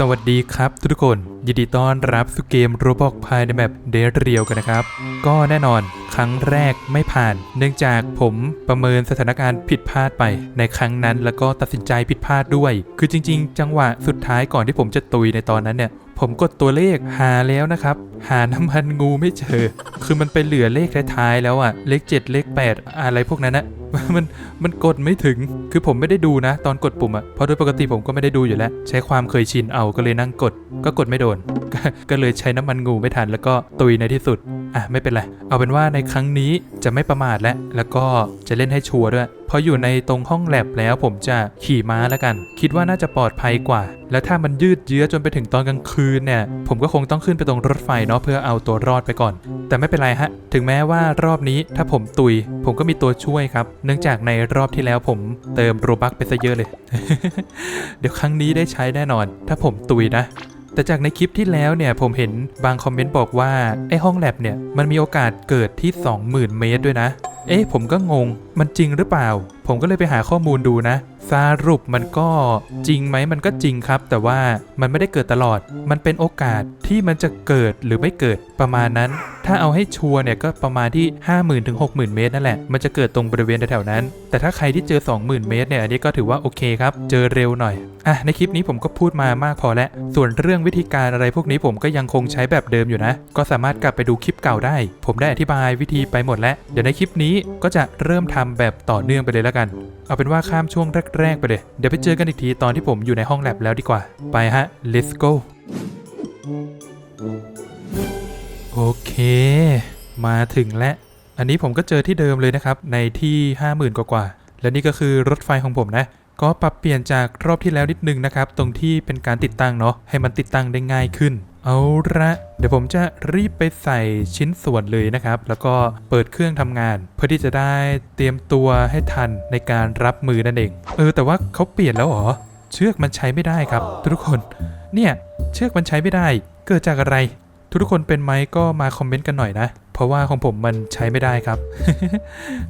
สวัสดีครับทุกคน ยินดีต้อนรับสู่เกมโรบอกภายในแบบเดเรียวกันนะครับ ก็แน่นอน ครั้งแรกไม่ผ่าน เนื่องจากผมประเมินสถานการณ์ผิดพลาดไป ในครั้งนั้นแล้วก็ตัดสินใจผิดพลาดด้วย คือจริง ๆ จังหวะสุดท้ายก่อนที่ผมจะตุยในตอนนั้นเนี่ยผมกดตัวเลขหาแล้วนะครับ หาน้ำมันงูไม่เจอ คือมันไปเหลือเลขท้ายๆแล้วอะเลข 7 เลข 8 อะไรพวกนั้นนะมันมันกดไม่ถึง คือผมไม่ได้ดูนะ ตอนกดปุ่มอะเพราะโดยปกติผมก็ไม่ได้ดูอยู่แล้ว ใช้ความเคยชินเอาก็เลยนั่งกด ก็กดไม่โดน ก็ก็เลยใช้น้ำมันงูไม่ทันแล้วก็ตุยในที่สุด อะไม่เป็นไร เอาเป็นว่าในครั้งนี้จะไม่ประมาทแล้วแล้วก็จะเล่นให้ชัวร์ด้วย พออยู่ในตรงห้องแลบแล้วผมจะขี่ม้าแล้วกัน คิดว่าน่าจะปลอดภัยกว่า แล้วถ้ามันยืดเยื้อจนไปถึงตอนกลางคืนเนี่ย ผมก็คงต้องขึ้นไปตรงรถไฟเนาะเพื่อเอาตัวรอดไปก่อน แต่ไม่เป็นไรฮะ ถึงแม้ว่ารอบนี้ถ้าผมตุย ผมก็มีตัวช่วยครับ เนื่องจากในรอบที่แล้วผมเติมโรบักไปซะเยอะเลย เดี๋ยวครั้งนี้ได้ใช้แน่นอน ถ้าผมตุยนะ แต่จากในคลิปที่แล้วเนี่ยผมเห็นบางคอมเมนต์บอกว่าไอ้ห้องแลบเนี่ยมันมีโอกาสเกิดที่ 20,000 เมตรด้วยนะ เอ๊ะผมก็งง มันจริงหรือเปล่า ผมก็เลยไปหาข้อมูลดูนะสรุปมันก็จริงไหมมันก็จริงครับ แต่ว่ามันไม่ได้เกิดตลอด มันเป็นโอกาสที่มันจะเกิดหรือไม่เกิดประมาณนั้น ถ้าเอาให้ชัวร์เนี่ยก็ประมาณที่ 50,000ถึง60,000 เมตรนั่นแหละ มันจะเกิดตรงบริเวณแถวๆนั้น แต่ถ้าใครที่เจอ 20,000 เมตรเนี่ยอันนี้ก็ถือว่าโอเคครับ เจอเร็วหน่อยอะในคลิปนี้ผมก็พูดมามากพอแล้ว ส่วนเรื่องวิธีการอะไรพวกนี้ผมก็ยังคงใช้แบบเดิมอยู่นะ ก็สามารถกลับไปดูคลิปเก่าได้ ผมได้อธิบายวิธีไปหมดแล้ว เดี๋ยวในคลิปนี้ก็จะเริ่มทำแบบต่อเนื่องไปเลยแล้วกันเอาเป็นว่าข้ามช่วงแรกๆไปเลย เดี๋ยวไปเจอกันอีกทีตอนที่ผมอยู่ในห้องแลบแล้วดีกว่า ไปฮะ let's go โอเค มาถึงแล้ว อันนี้ผมก็เจอที่เดิมเลยนะครับ ในที่ 50,000 กว่าๆ และนี่ก็คือรถไฟของผมนะ ก็ปรับเปลี่ยนจากรอบที่แล้วนิดนึงนะครับ ตรงที่เป็นการติดตั้งเนาะ ให้มันติดตั้งได้ง่ายขึ้น เอาละเดี๋ยวผมจะรีบไปใส่ชิ้นส่วนเลยนะครับ แล้วก็เปิดเครื่องทำงาน เพื่อที่จะได้เตรียมตัวให้ทันในการรับมือนั่นเอง เออ แต่ว่าเขาเปลี่ยนแล้วหรอ เชือกมันใช้ไม่ได้ครับ ทุกคน เนี่ย เชือกมันใช้ไม่ได้ เกิดจากอะไร ทุกคนเป็นไหมก็มาคอมเมนต์กันหน่อยนะ เพราะว่าของผมมันใช้ไม่ได้ครับ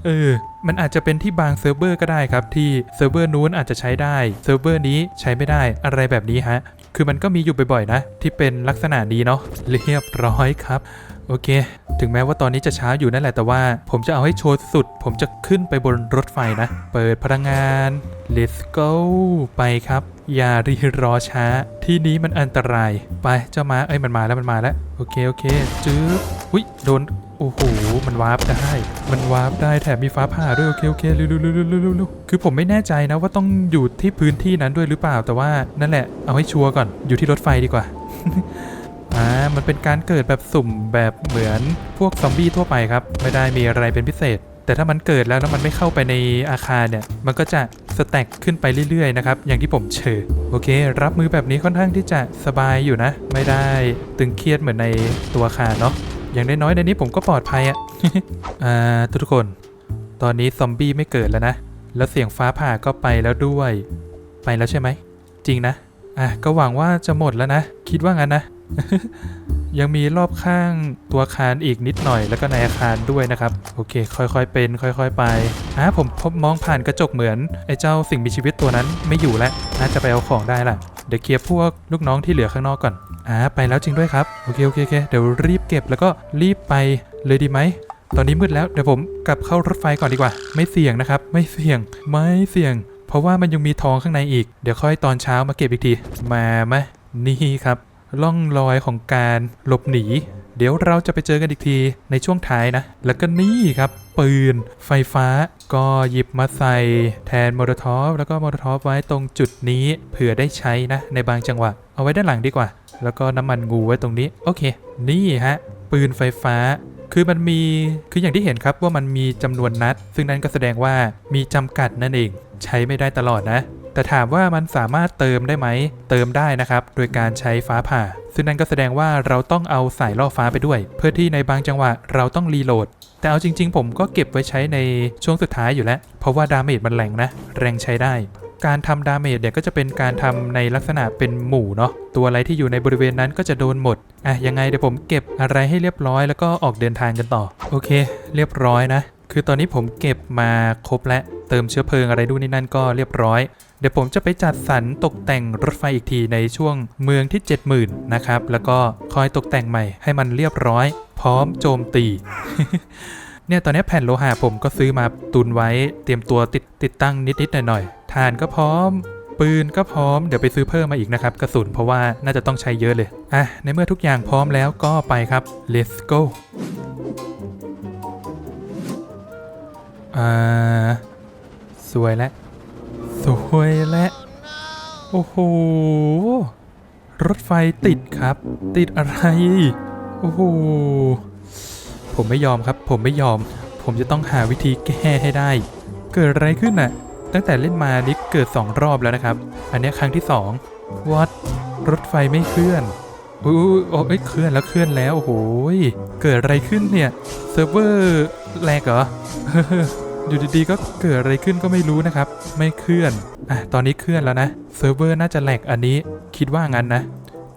เออ มันอาจจะเป็นที่บางเซิร์ฟเวอร์ก็ได้ครับ ที่เซิร์ฟเวอร์นู้นอาจจะใช้ได้ เซิร์ฟเวอร์นี้ใช้ไม่ได้ อะไรแบบนี้ฮะ คือมันก็มีอยู่บ่อยๆนะ ที่เป็นลักษณะนี้เนาะ เรียบร้อยครับ โอเค ถึงแม้ว่าตอนนี้จะช้าอยู่นั่นแหละแต่ว่า ผมจะเอาให้โชว์สุด ผมจะขึ้นไปบนรถไฟนะ เปิดพลังงาน let's go ไปครับ อย่ารีรอช้า ที่นี้มันอันตราย ไปเจ้าม้าเอ้ยมันมาแล้วมันมาแล้ว โอเคโอเคจื๊บอุ้ยโดนโอ้โห มันวาร์ปได้ มันวาร์ปได้แถมมีฟ้าผ่าด้วยโอเคโอเคเร็วเร็วเร็วเร็วเร็วเร็วคือผมไม่แน่ใจนะว่าต้องอยู่ที่พื้นที่นั้นด้วยหรือเปล่าแต่ว่านั่นแหละเอาให้ชัวร์ก่อนอยู่ที่รถไฟดีกว่า อ่า มันเป็นการเกิดแบบสุ่มแบบเหมือนพวกซอมบี้ทั่วไปครับ ไม่ได้มีอะไรเป็นพิเศษ แต่ถ้ามันเกิดแล้วแล้วมันไม่เข้าไปในอาคารเนี่ย มันก็จะสแต็กขึ้นไปเรื่อยๆนะครับ อย่างที่ผมเชิญโอเค รับมือแบบนี้ค่อนข้างที่จะสบายอยู่นะ ไม่ได้ตึงเครียดเหมือนในตัวอาคารเนาะ อย่างน้อยๆในนี้ผมก็ปลอดภัยอะอ่าทุกคน ตอนนี้ซอมบี้ไม่เกิดแล้วนะ แล้วเสียงฟ้าผ่าก็ไปแล้วด้วย ไปแล้วใช่ไหม จริงนะ อะก็หวังว่าจะหมดแล้วนะ คิดว่างั้นนะ ยังมีรอบข้างตัวอาคารอีกนิดหน่อยแล้วก็ในอาคารด้วยนะครับ โอเค ค่อยๆเป็น ค่อยๆไปอะผมพบมองผ่านกระจกเหมือนไอ้เจ้าสิ่งมีชีวิตตัวนั้นไม่อยู่แล้วน่าจะไปเอาของได้ละเดี๋ยวเคลียร์พวกลูกน้องที่เหลือข้างนอกก่อนอ่าไปแล้วจริงด้วยครับโอเคโอเคโอเคเดี๋ยวรีบเก็บแล้วก็รีบไปเลยดีไหมตอนนี้มืดแล้วเดี๋ยวผมกลับเข้ารถไฟก่อนดีกว่า ไม่เสี่ยงนะครับ ไม่เสี่ยงไม่เสี่ยง เพราะว่ามันยังมีทองข้างในอีก เดี๋ยวค่อยตอนเช้ามาเก็บอีกที มาไหมนี่ครับ ล่องรอยของการหลบหนี เดี๋ยวเราจะไปเจอกันอีกทีในช่วงท้ายนะ แล้วก็นี่ครับ ปืนไฟฟ้าก็หยิบมาใส่แทนโมโตทอฟแล้วก็โมโตทอฟไว้ตรงจุดนี้เผื่อได้ใช้นะในบางจังหวะ เอาไว้ด้านหลังดีกว่า แล้วก็น้ำมันงูไว้ตรงนี้ โอเค นี่ฮะ ปืนไฟฟ้าคือมันมีคืออย่างที่เห็นครับว่ามันมีจำนวนนัด ซึ่งนั่นก็แสดงว่ามีจำกัดนั่นเอง ใช้ไม่ได้ตลอดนะ แต่ถามว่ามันสามารถเติมได้ไหม เติมได้นะครับ โดยการใช้ฟ้าผ่า ซึ่งนั่นก็แสดงว่าเราต้องเอาสายล่อฟ้าไปด้วย เพื่อที่ในบางจังหวะเราต้องรีโหลด แต่เอาจริง ๆ ผมก็เก็บไว้ใช้ในช่วงสุดท้ายอยู่แล้ว เพราะว่าดาเมจมันแรงนะ แรงใช้ได้การทำดาเมจเนี่ยก็จะเป็นการทำในลักษณะเป็นหมู่เนาะตัวอะไรที่อยู่ในบริเวณนั้นก็จะโดนหมดอะยังไงเดี๋ยวผมเก็บอะไรให้เรียบร้อยแล้วก็ออกเดินทางกันต่อ โอเค เรียบร้อยนะ คือตอนนี้ผมเก็บมาครบและเติมเชื้อเพลิงอะไรดูนี่นั่นก็เรียบร้อย เดี๋ยวผมจะไปจัดสรรตกแต่งรถไฟอีกทีในช่วงเมืองที่ 70,000นะครับ แล้วก็คอยตกแต่งใหม่ให้มันเรียบร้อย พร้อมโจมตี เนี่ยตอนนี้แผ่นโลหะผมก็ซื้อมาตุนไว้เตรียมตัวติดติดตั้งนิดๆหน่อยๆฐานก็พร้อมปืนก็พร้อมเดี๋ยวไปซื้อเพิ่มมาอีกนะครับ กระสุนเพราะว่าน่าจะต้องใช้เยอะเลย อะ ในเมื่อทุกอย่างพร้อมแล้วก็ไปครับ let's go อ่า สวยแล้วสวยแล้วโอ้โห รถไฟติดครับ ติดอะไร โอ้โห ผมไม่ยอมครับ ผมไม่ยอม ผมจะต้องหาวิธีแก้ให้ได้ เกิดอะไรขึ้นน่ะ ตั้งแต่เล่นมานี่เกิด 2 รอบแล้วนะครับ อันนี้ครั้งที่2วัดรถไฟไม่เคลื่อนอุ้ยโอ้ยเคลื่อนแล้วเคลื่อนแล้วโอ้โหยเกิดอะไรขึ้นเนี่ย เซิร์ฟเวอร์แลกเหรอ อยู่ดีๆก็เกิดอะไรขึ้นก็ไม่รู้นะครับ ไม่เคลื่อนอะตอนนี้เคลื่อนแล้วนะเซิร์ฟเวอร์น่าจะแหลกอันนี้คิดว่างั้นนะ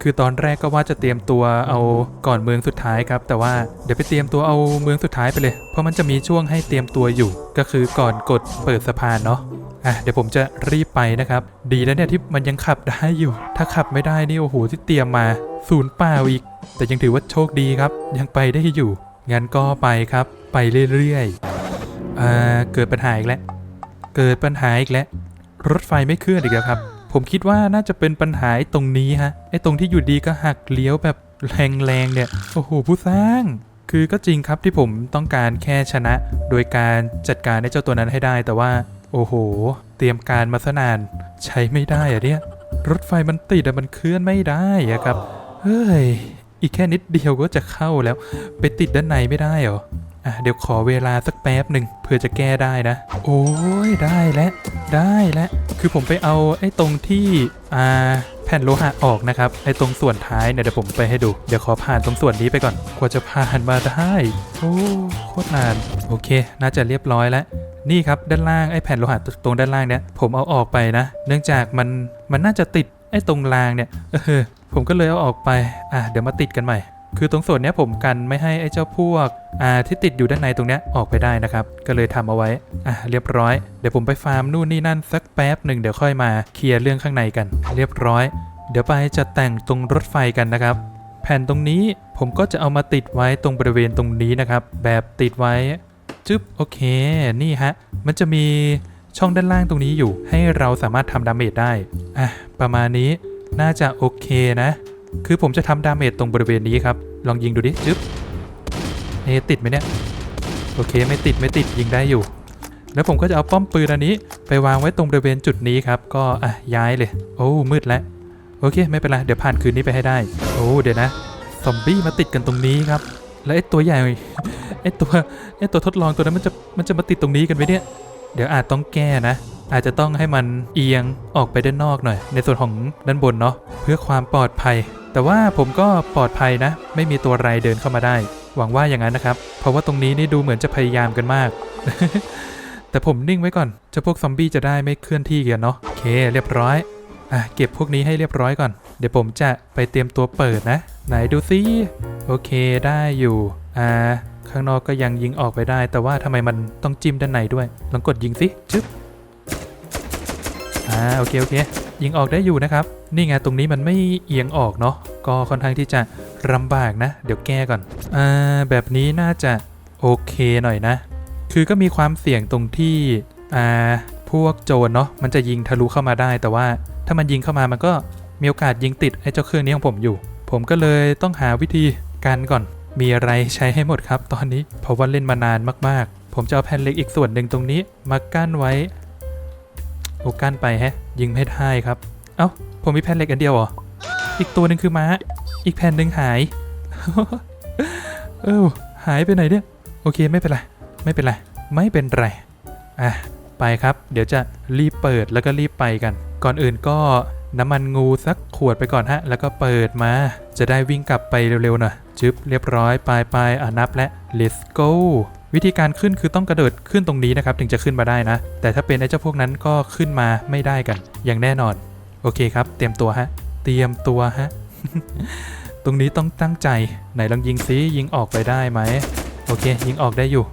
คือตอนแรกก็ว่าจะเตรียมตัวเอาก่อนเมืองสุดท้ายครับ แต่ว่าเดี๋ยวไปเตรียมตัวเอาเมืองสุดท้ายไปเลย เพราะมันจะมีช่วงให้เตรียมตัวอยู่ ก็คือก่อนกดเปิดสะพานเนาะอะเดี๋ยวผมจะรีบไปนะครับ ดีแล้วเนี่ยที่มันยังขับได้อยู่ ถ้าขับไม่ได้นี่โอ้โหที่เตรียมมาศูนย์เปล่าอีก แต่ยังถือว่าโชคดีครับ ยังไปได้อยู่งั้นก็ไปครับ ไปเรื่อยๆ อ่าเกิดปัญหาอีกแล้ว เกิดปัญหาอีกแล้ว รถไฟไม่เคลื่อนอีกแล้วครับ ผมคิดว่าน่าจะเป็นปัญหาตรงนี้ฮะ ไอ้ตรงที่อยู่ดีก็หักเลี้ยวแบบแรงๆเนี่ย โอ้โหผู้สร้าง คือก็จริงครับที่ผมต้องการแค่ชนะ โดยการจัดการไอ้เจ้าตัวนั้นให้ได้ แต่ว่า โอ้โห เตรียมการมาซะนาน ใช้ไม่ได้อะเนี่ย รถไฟมันติดอะมันเคลื่อนไม่ได้อะครับ เฮ้ย อีกแค่นิดเดียวก็จะเข้าแล้ว ไปติดด้านในไม่ได้เหรอ อะเดี๋ยวขอเวลาสักแป๊บหนึ่งเพื่อจะแก้ได้นะ โอ้ยได้แล้วได้แล้วคือผมไปเอาไอ้ตรงที่อ่าแผ่นโลหะออกนะครับไอ้ตรงส่วนท้ายเนี่ยเดี๋ยวผมไปให้ดูเดี๋ยวขอผ่านตรงส่วนนี้ไปก่อนกว่าจะผ่านมาได้โอ้โคตรนานโอเค น่าจะเรียบร้อยแล้วนี่ครับด้านล่างไอ้แผ่นโลหะตรงด้านล่างเนี่ยผมเอาออกไปนะ เนื่องจากมันมันน่าจะติดไอ้ตรงรางเนี่ยเออผมก็เลยเอาออกไปอะเดี๋ยวมาติดกันใหม่ คือตรงส่วนนี้ผมกันไม่ให้ไอ้เจ้าพวกอ่าที่ติดอยู่ด้านในตรงเนี้ยออกไปได้นะครับ ก็เลยทำเอาไว้อะเรียบร้อย เดี๋ยวผมไปฟาร์มนู่นนี่นั่นสักแป๊บหนึ่งเดี๋ยวค่อยมาเคลียร์เรื่องข้างในกัน เรียบร้อย เดี๋ยวไปจะแต่งตรงรถไฟกันนะครับ แผ่นตรงนี้ผมก็จะเอามาติดไว้ตรงบริเวณตรงนี้นะครับ แบบติดไว้จึ๊บโอเค นี่ฮะ มันจะมีช่องด้านล่างตรงนี้อยู่ ให้เราสามารถทำดาเมจได้ อะ ประมาณนี้น่าจะโอเคนะ คือผมจะทำดาเมจตรงบริเวณนี้ครับ ลองยิงดูดิจึ๊บเอติดไหมเนี่ย โอเคไม่ติดไม่ติดยิงได้อยู่ แล้วผมก็จะเอาป้อมปืนอันนี้ ไปวางไว้ตรงบริเวณจุดนี้ครับ ก็อะย้ายเลย โอ้มืดแล้ว โอเคไม่เป็นไร เดี๋ยวผ่านคืนนี้ไปให้ได้ โอ้เดี๋ยวนะ ซอมบี้มาติดกันตรงนี้ครับ แล้วไอ้ตัวใหญ่ไอ้ตัวไอ้ตัวทดลองตัวนั้นมันจะมันจะมาติดตรงนี้กันไหมเนี่ย เดี๋ยวอาจต้องแก้นะอาจจะต้องให้มันเอียงออกไปด้านนอกหน่อย ในส่วนของด้านบนเนาะเพื่อความปลอดภัย แต่ว่าผมก็ปลอดภัยนะ ไม่มีตัวไรเดินเข้ามาได้ หวังว่าอย่างนั้นนะครับ เพราะว่าตรงนี้นี่ดูเหมือนจะพยายามกันมาก แต่ผมนิ่งไว้ก่อนจะพวกซอมบี้จะได้ไม่เคลื่อนที่กันเนาะโอเค เรียบร้อยอะเก็บพวกนี้ให้เรียบร้อยก่อน เดี๋ยวผมจะไปเตรียมตัวเปิดนะ ไหนดูซิโอเคได้อยู่อ่าข้างนอกก็ยังยิงออกไปได้ แต่ว่าทำไมมันต้องจิ้มด้านในด้วย ลองกดยิงสิจึ๊บอ่าโอเคโอเค ยิงออกได้อยู่นะครับ นี่ไงตรงนี้มันไม่เอียงออกเนาะก็ค่อนข้างที่จะลำบากนะ เดี๋ยวแก้ก่อนอ่าแบบนี้น่าจะโอเคหน่อยนะ คือก็มีความเสี่ยงตรงที่อ่าพวกโจรเนาะมันจะยิงทะลุเข้ามาได้ แต่ว่าถ้ามันยิงเข้ามามันก็มีโอกาสยิงติดไอ้เจ้าเครื่องนี้ของผมอยู่ ผมก็เลยต้องหาวิธีการก่อน มีอะไรใช้ให้หมดครับ ตอนนี้เพราะว่าเล่นมานานมากๆ ผมจะเอาแผ่นเหล็กอีกส่วนหนึ่งตรงนี้มากั้นไว้ โอกั้นไปแฮะ ยิงไม่ได้ครับ เอ้า ผมมีแผ่นเหล็กอันเดียวเหรอ อีกตัวหนึ่งคือม้า อีกแผ่นหนึ่งหาย เออหายไปไหนเนี่ย โอเคไม่เป็นไร ไม่เป็นไร ไม่เป็นไร อะ ไปครับ เดี๋ยวจะรีบเปิดแล้วก็รีบไปกัน ก่อนอื่นก็น้ำมันงูสักขวดไปก่อนฮะ แล้วก็เปิดมา จะได้วิ่งกลับไปเร็วๆหน่อย จึ๊บเรียบร้อย ไปไปอะนับและ let's go วิธีการขึ้นคือต้องกระโดดขึ้นตรงนี้นะครับ ถึงจะขึ้นมาได้นะ แต่ถ้าเป็นไอ้เจ้าพวกนั้นก็ขึ้นมาไม่ได้กัน อย่างแน่นอน โอเคครับ เตรียมตัวฮะ เตรียมตัวฮะ ตรงนี้ต้องตั้งใจ ไหนลองยิงซิยิงออกไปได้ไหม โอเค ยิงออกได้อยู่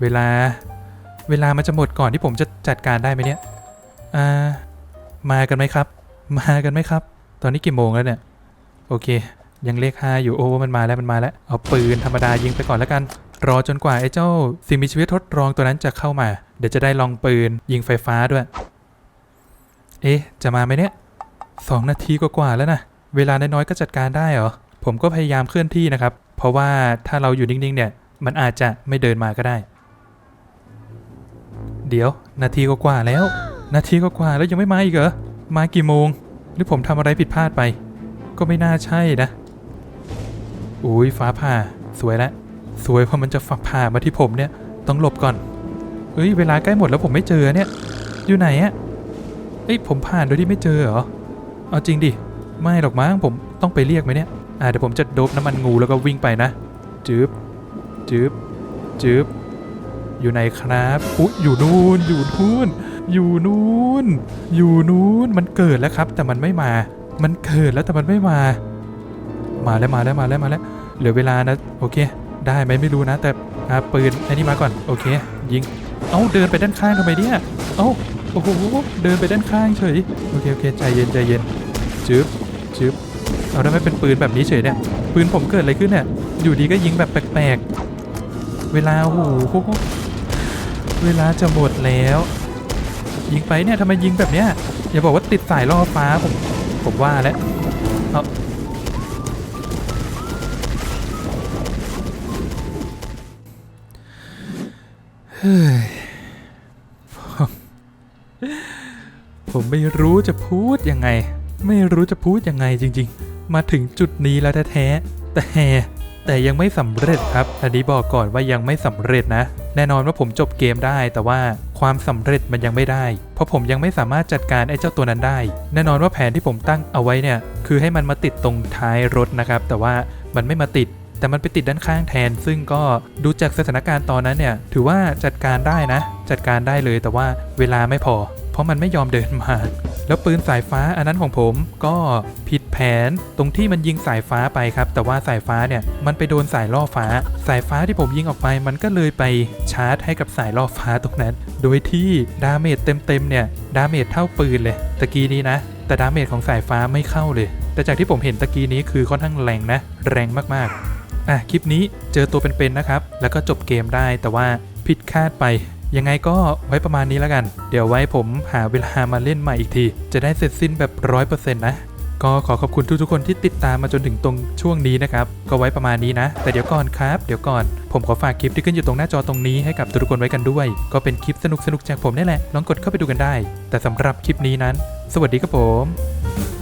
เวลา เวลามันจะหมดก่อนที่ผมจะจัดการได้ไหมเนี่ย อ่า มากันไหมครับ มากันไหมครับ ตอนนี้กี่โมงแล้วเนี่ย โอเค ยังเลขห้าอยู่ โอ้ มันมาแล้ว มันมาแล้ว เอาปืนธรรมดายิงไปก่อนแล้วกัน รอจนกว่าไอ้เจ้าสิ่งมีชีวิตทดลองตัวนั้นจะเข้ามา เดี๋ยวจะได้ลองปืนยิงไฟฟ้าด้วย เอ๊ะ จะมาไหมเนี่ยสองนาทีกว่าๆแล้วนะเวลาน้อยๆก็จัดการได้เหรอ ผมก็พยายามเคลื่อนที่นะครับ เพราะว่าถ้าเราอยู่นิ่งๆ เนี่ย มันอาจจะไม่เดินมาก็ได้ เดี๋ยว นาทีกว่าๆแล้ว นาทีกว่าๆแล้วยังไม่มาอีกเหรอ มากี่โมง หรือผมทำอะไรผิดพลาดไป ก็ไม่น่าใช่นะ อุ้ยฟ้าผ่า สวยแล้ว สวยเพราะมันจะฝักผ่ามาที่ผมเนี่ยต้องหลบก่อนเฮ้ยเวลาใกล้หมดแล้วผมไม่เจอเนี่ย อยู่ไหนอะเอ้ยผมผ่านโดยที่ไม่เจอเหรอเอาจริงดิไม่หรอกมั้งผมต้องไปเรียกไหมเนี่ยอ่าเดี๋ยวผมจะโดบน้ำมันงูแล้วก็วิ่งไปนะจืบจืบจืบอยู่ไหนครับอุ๊ยอยู่นู่นอยู่นู่นอยู่นู่นอยู่นู่นมันเกิดแล้วครับ แต่มันไม่มา มันเกิดแล้วแต่มันไม่มา มาแล้วมาแล้วมาแล้วมาแล้วเหลือเวลานะโอเค ได้ไหมไม่รู้นะ แต่อาปืนไอ้นี่มาก่อนโอเค ยิง เอ้าเดินไปด้านข้างทำไมเนี่ย เอ้าโอ้โหเดินไปด้านข้างเฉยโอเคโอเคใจเย็นใจเย็นจึ๊บจึ๊บเอาได้ไม่เป็นปืนแบบนี้เฉยเนี่ยปืนผมเกิดอะไรขึ้นเนี่ยอยู่ดีก็ยิงแบบแปลกๆ เวลาโอ้โหเวลาจะหมดแล้ว ยิงไปเนี่ยทำไมยิงแบบเนี้ยอย่าบอกว่าติดสายล่อฟ้าผมผมว่าแล้วเอา ฮ้ยผมผมไม่รู้จะพูดยังไง ไม่รู้จะพูดยังไงจริง ๆ มาถึงจุดนี้แล้วแท้ๆแต่แต่ยังไม่สำเร็จครับ อันนี้บอกก่อนว่ายังไม่สำเร็จนะ แน่นอนว่าผมจบเกมได้ แต่ว่าความสำเร็จมันยังไม่ได้ เพราะผมยังไม่สามารถจัดการไอ้เจ้าตัวนั้นได้ แน่นอนว่าแผนที่ผมตั้งเอาไว้เนี่ย คือให้มันมาติดตรงท้ายรถนะครับ แต่ว่ามันไม่มาติด แต่มันไปติดด้านข้างแทน ซึ่งก็ดูจากสถานการณ์ตอนนั้นเนี่ย ถือว่าจัดการได้นะ จัดการได้เลยแต่ว่าเวลาไม่พอ เพราะมันไม่ยอมเดินมา แล้วปืนสายฟ้าอันนั้นของผมก็ผิดแผนตรงที่มันยิงสายฟ้าไปครับ แต่ว่าสายฟ้าเนี่ยมันไปโดนสายล่อฟ้า สายฟ้าที่ผมยิงออกไป มันก็เลยไปชาร์จให้กับสายล่อฟ้าตรงนั้น โดยที่ดาเมจเต็มๆเนี่ยดาเมจเท่าปืนเลยตะกี้นี้นะแต่ดาเมจของสายฟ้าไม่เข้าเลย แต่จากที่ผมเห็นตะกี้นี้คือค่อนข้างแรงนะ แรงมากๆ อะคลิปนี้เจอตัวเป็นๆนะครับ แล้วก็จบเกมได้แต่ว่าผิดคาดไป ยังไงก็ไว้ประมาณนี้แล้วกัน เดี๋ยวไว้ผมหาเวลามาเล่นใหม่อีกที จะได้เสร็จสิ้นแบบร้อยเปอร์เซ็นต์นะก็ขอขอบคุณทุกๆคนที่ติดตามมาจนถึงตรงช่วงนี้นะครับ ก็ไว้ประมาณนี้นะ แต่เดี๋ยวก่อนครับ เดี๋ยวก่อน ผมขอฝากคลิปที่ขึ้นอยู่ตรงหน้าจอตรงนี้ให้กับทุกๆคนไว้กันด้วย ก็เป็นคลิปสนุกๆจากผมนี่แหละ ลองกดเข้าไปดูกันได้ แต่สำหรับคลิปนี้นั้น สวัสดีครับผม